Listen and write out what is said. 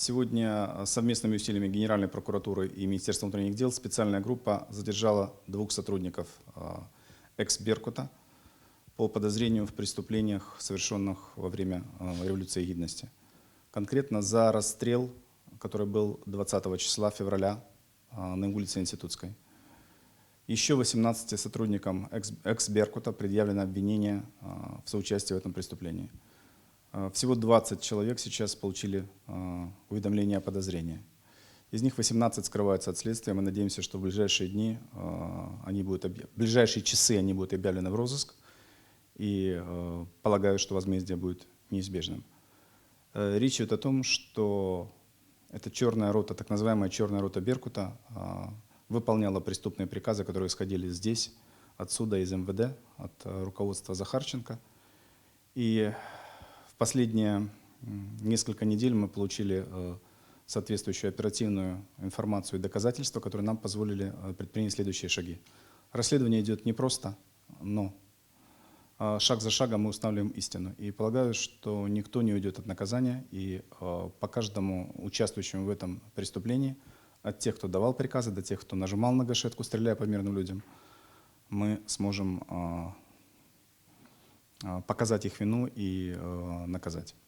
Сегодня э, совместными усилиями Генеральной прокуратуры и Министерства внутренних дел специальная группа задержала двух сотрудников э, экс-Беркута по подозрению в преступлениях, совершенных во время э, революции гидности. Конкретно за расстрел, который был 20 числа февраля на улице Институтской. Еще 18 сотрудникам экс- экс-Беркута предъявлено обвинение в соучастии в этом преступлении. Э, Всего 20 человек сейчас получили э, уведомление о подозрении. Из них 18 скрываются от следствия. Мы надеемся, что в ближайшие дни, э, они будут, в ближайшие часы они будут объявлены в розыск. И полагаю, что возмездие будет неизбежным. Речь идет о том, что эта черная рота, так называемая черная рота Беркута, выполняла преступные приказы, которые исходили здесь, отсюда, из МВД, от руководства Захарченко. И последние несколько недель мы получили э, соответствующую оперативную информацию и доказательства, которые нам позволили э, предпринять следующие шаги. Расследование идет непросто, но а, шаг за шагом мы устанавливаем истину. И полагаю, что никто не уйдет от наказания, и э, по каждому участвующему в этом преступлении, от тех, кто давал приказы, до тех, кто нажимал на гашетку, стреляя по мирным людям, мы сможем э, э, показать их вину и э, наказать.